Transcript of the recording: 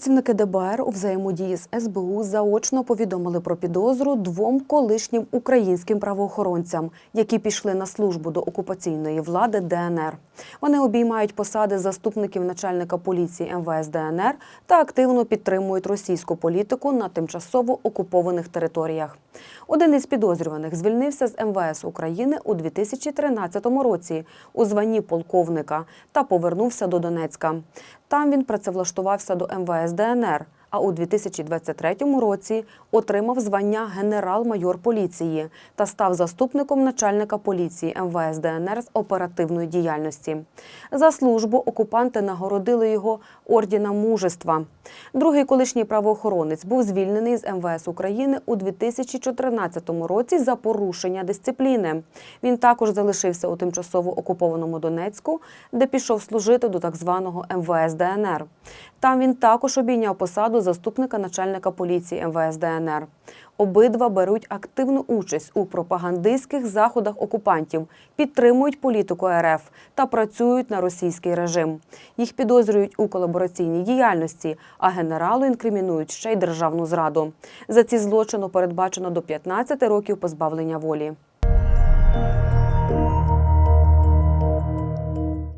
Працівники ДБР у взаємодії з СБУ заочно повідомили про підозру двом колишнім українським правоохоронцям, які пішли на службу до окупаційної влади ДНР. Вони обіймають посади заступників начальника поліції МВС ДНР та активно підтримують російську політику на тимчасово окупованих територіях. Один із підозрюваних звільнився з МВС України у 2013 році у званні полковника та повернувся до Донецька. Там він працевлаштувався до МВС ДНР, а у 2023 році отримав звання генерал-майор поліції та став заступником начальника поліції МВС ДНР з оперативної діяльності. За службу окупанти нагородили його ордіна мужества. Другий колишній правоохоронець був звільнений з МВС України у 2014 році за порушення дисципліни. Він також залишився у тимчасово окупованому Донецьку, де пішов служити до так званого МВС ДНР. Там він також обійняв посаду заступника начальника поліції МВС ДНР. Обидва беруть активну участь у пропагандистських заходах окупантів, підтримують політику РФ та працюють на російський режим. Їх підозрюють у колабораційній діяльності, а генералу інкримінують ще й державну зраду. За ці злочини передбачено до 15 років позбавлення волі.